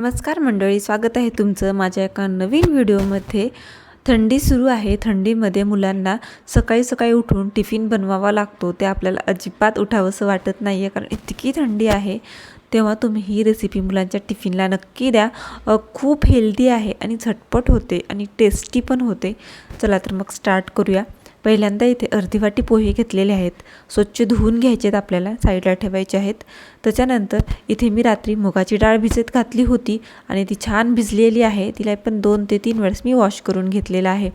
नमस्कार मंडळी स्वागत आहे तुमचं माझ्या एका नवीन व्हिडिओमध्ये. थंडी सुरू आहे. थंडीमध्ये मुलांना सकाळी सकाळी उठून टिफिन बनवावा लागतो. ते आपल्याला अजिबात उठावंसं वाटत नाही आहे कारण इतकी थंडी आहे. तेव्हा तुम्ही ही रेसिपी मुलांच्या टिफिनला नक्की द्या. खूप हेल्दी आहे आणि झटपट होते आणि टेस्टी पण होते. चला तर मग स्टार्ट करूया. पहिल्यांदा इथे अर्धी वाटी पोहे घेतलेले आहेत. स्वच्छ धुवून घ्यायचे आहेत आपल्याला साईडला ठेवायचे आहेत. त्याच्यानंतर इथे मी रात्री मुगाची डाळ भिजत घातली होती आणि ती छान भिजलेली आहे. तिला पण दोन ते तीन वेळेस मी वॉश करून घेतलेलं आहे.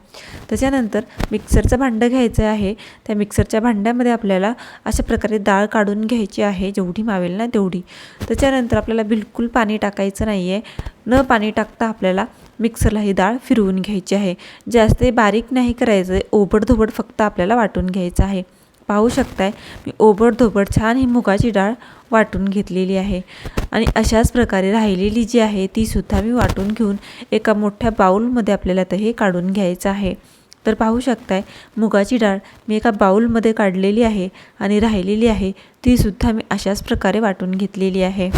त्याच्यानंतर मिक्सरचं भांडं घ्यायचं आहे. त्या मिक्सरच्या भांड्यामध्ये आपल्याला अशा प्रकारे डाळ काढून घ्यायची आहे जेवढी मावेल ना तेवढी. त्याच्यानंतर आपल्याला बिलकुल पाणी टाकायचं नाही आहे न पाणी टाकता आपल्याला मिक्सरला ही डाळ फिरवून घ्यायची आहे. जास्त बारीक नाही करायचं आहे ओबडधोबड फक्त आपल्याला वाटून घ्यायचं आहे. पाहू शकताय मी ओबडधोबड छान ही मुगाची डाळ वाटून घेतलेली आहे. आणि अशाच प्रकारे राहिलेली जी आहे ती सुद्धा मी वाटून घेऊन एका मोठ्या बाऊलमध्ये आपल्याला तर हे काढून घ्यायचं आहे. तर पाहू शकताय मुगाची डाळ मी एका बाऊलमध्ये काढलेली आहे आणि राहिलेली आहे. तीसुद्धा मी अशाच प्रकारे वाटून घेतलेली आहे.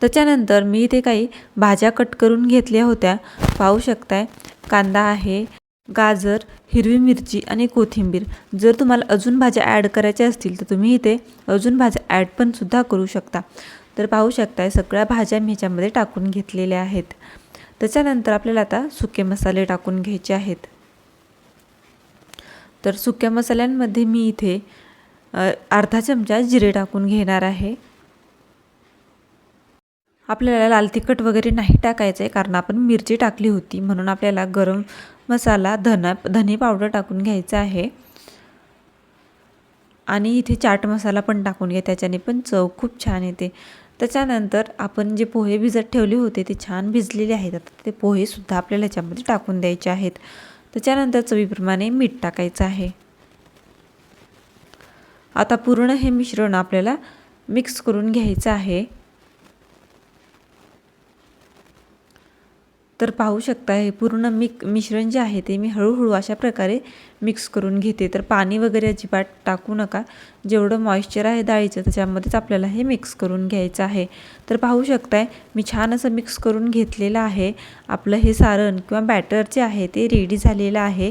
त्याच्यानंतर मी इथे काही भाज्या कट करून घेतल्या होत्या. पाहू शकताय कांदा आहे गाजर हिरवी मिरची आणि कोथिंबीर. जर तुम्हाला अजून भाज्या ॲड करायच्या असतील तर तुम्ही इथे अजून भाज्या ॲड पण सुद्धा करू शकता. तर पाहू शकताय सगळ्या भाज्या मी ह्याच्यामध्ये टाकून घेतलेल्या आहेत. त्याच्यानंतर आपल्याला आता सुके मसाले टाकून घ्यायचे आहेत. तर सुक्या मसाल्यांमध्ये मी इथे अर्धा चमचा जिरे टाकून घेणार आहे. आपल्याला लाल तिखट वगैरे नाही टाकायचं आहे कारण आपण मिरची टाकली होती. म्हणून आपल्याला गरम मसाला धना धने पावडर टाकून घ्यायचा आहे. आणि इथे चाट मसाला पण टाकून घ्या त्याच्याने पण चव खूप छान येते. त्याच्यानंतर आपण जे पोहे भिजत ठेवले होते ते छान भिजलेले आहेत. आता ते पोहेसुद्धा आपल्याला ह्याच्यामध्ये टाकून द्यायचे आहेत. त्याच्यानंतर चवीप्रमाणे मीठ टाकायचं आहे. आता पूर्ण हे मिश्रण आपल्याला मिक्स करून घ्यायचं आहे. तर पाहू शकता हे पूर्ण मिक मिश्रण जे आहे ते मी हळूहळू अशा प्रकारे मिक्स करून घेते. तर पाणी वगैरे अजिबात टाकू नका. जेवढं मॉइश्चर आहे डाळीचं त्याच्यामध्येच आपल्याला हे मिक्स करून घ्यायचं आहे. तर पाहू शकताय मी छान असं मिक्स करून घेतलेलं आहे. आपलं हे सारण किंवा बॅटर जे आहे ते रेडी झालेलं आहे.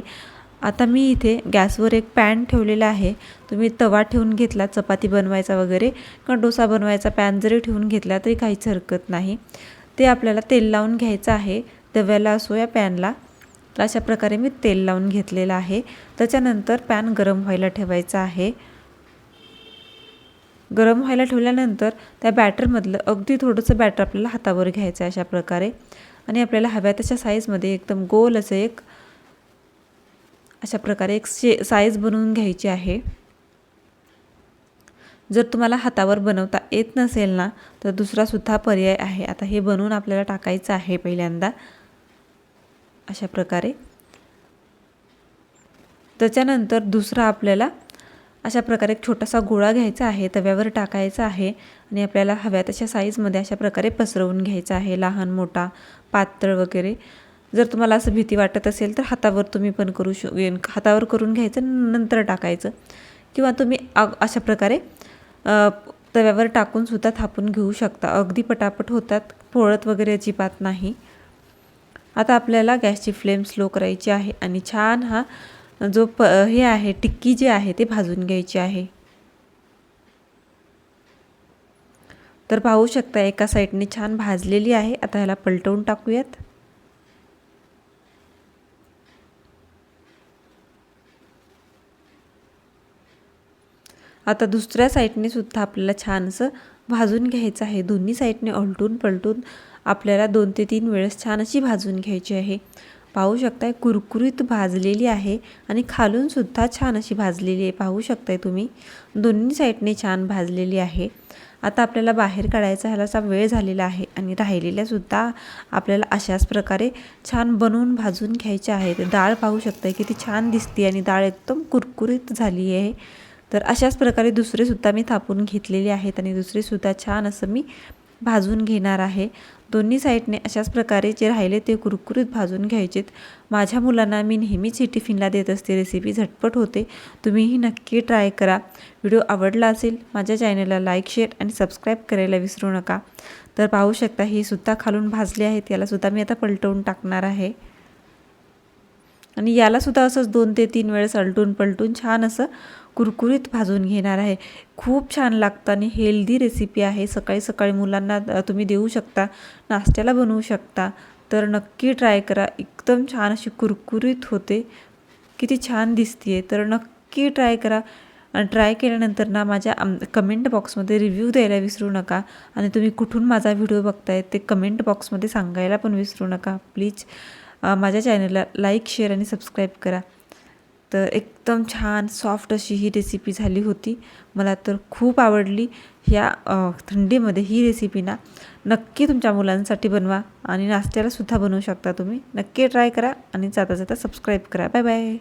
आता मी इथे गॅसवर एक पॅन ठेवलेला आहे. तुम्ही तवा ठेवून घेतला चपाती बनवायचा वगैरे किंवा डोसा बनवायचा पॅन जरी ठेवून घेतला तरी काहीच हरकत नाही. ते आपल्याला तेल लावून घ्यायचं आहे. तव्याला असो या पॅनला तर अशा प्रकारे मी तेल लावून घेतलेलं आहे. त्याच्यानंतर पॅन गरम व्हायला ठेवायचं आहे. गरम व्हायला ठेवल्यानंतर त्या बॅटरमधलं अगदी थोडंसं बॅटर आपल्याला हातावर घ्यायचं आहे अशा प्रकारे. आणि आपल्याला हव्या तशा साईजमध्ये एकदम गोल असं एक अशा प्रकारे एक शे साईज बनवून घ्यायची आहे. जर तुम्हाला हातावर बनवता येत नसेल ना तर दुसरासुद्धा पर्याय आहे. आता हे बनवून आपल्याला टाकायचं आहे पहिल्यांदा. अशा प्रकारे. त्याच्यानंतर दुसरा आपल्याला अशा प्रकारे एक छोटासा गोळा घ्यायचा आहे तव्यावर टाकायचा आहे आणि आपल्याला हव्या तशा साईजमध्ये अशा प्रकारे पसरवून घ्यायचा आहे लहान मोठा पातळ वगैरे. जर तुम्हाला असं भीती वाटत असेल तर हातावर तुम्ही पण करू श हातावर करून घ्यायचं नंतर टाकायचं. किंवा तुम्ही अशा प्रकारे तव्यावर टाकून सुद्धा थापून घेऊ शकता. अगदी पटापट होतात पोळत वगैरे अजिबात नाही. आता आपल्याला गॅसची फ्लेम स्लो करायची आहे आणि छान हा जो प हे आहे टिक्की जी आहे ते भाजून घ्यायची आहे. तर पाहू शकता एका साईडने छान भाजलेली आहे. आता ह्याला पलटवून टाकूयात. आता दुसऱ्या साईडने सुद्धा आपल्याला छान असं भाजून घ्यायचं आहे. दोन्ही साईडने उलटून पलटून आपल्याला दोन ते तीन वेळेस छान अशी भाजून घ्यायची आहे. पाहू शकताय कुरकुरीत भाजलेली आहे आणि खालूनसुद्धा छान अशी भाजलेली आहे. पाहू शकताय तुम्ही? दोन्ही साईडने छान भाजलेली आहे. आता आपल्याला बाहेर काढायचा ह्यालाचा वेळ झालेला आहे आणि राहिलेल्यासुद्धा आपल्याला अशाच प्रकारे छान बनवून भाजून घ्यायच्या आहेत. डाळ पाहू शकताय किती छान दिसते आणि डाळ एकदम कुरकुरीत झाली आहे. तर अशाच प्रकारे दुसरेसुद्धा मी थापून घेतलेले आहेत आणि दुसरेसुद्धा छान असं मी भाजून घेणार आहे. दोन्ही साईडने अशाच प्रकारे जे राहिले ते कुरकुरीत भाजून घ्यायचेत. माझ्या मुलांना मी नेहमीच ही टिफिनला देत असते. रेसिपी झटपट होते. तुम्हीही नक्की ट्राय करा. व्हिडिओ आवडला असेल माझ्या चॅनलला लाईक शेअर आणि सबस्क्राईब करायला विसरू नका. तर पाहू शकता ही सुद्धा खालून भाजली आहेत. यालासुद्धा मी आता पलटवून टाकणार आहे. आणि यालासुद्धा असंच दोन ते तीन वेळेस अलटून पलटून छान असं कुरकुरीत भाजून घेणार आहे. खूप छान लागतं आणि हेल्दी रेसिपी आहे. सकाळी सकाळी मुलांना तुम्ही देऊ शकता नाश्त्याला बनवू शकता. तर नक्की ट्राय करा. एकदम छान अशी कुरकुरीत होते. किती छान दिसते तर नक्की ट्राय करा. आणि ट्राय केल्यानंतर ना माझ्या आम कमेंट बॉक्समध्ये रिव्ह्यू द्यायला विसरू नका. आणि तुम्ही कुठून माझा व्हिडिओ बघताय ते कमेंट बॉक्समध्ये सांगायला पण विसरू नका प्लीज. माझ्या चॅनलला लाईक शेअर आणि सबस्क्राईब करा. तर एकदम छान सॉफ्ट अशी ही रेसिपी झाली होती. मला तर खूप आवडली. ह्या थंडीमध्ये ही रेसिपी ना नक्की तुमच्या मुलांसाठी बनवा आणि नाश्त्याला सुद्धा बनवू शकता तुम्ही. नक्की ट्राय करा आणि जाता जाता सबस्क्राईब करा. Bye bye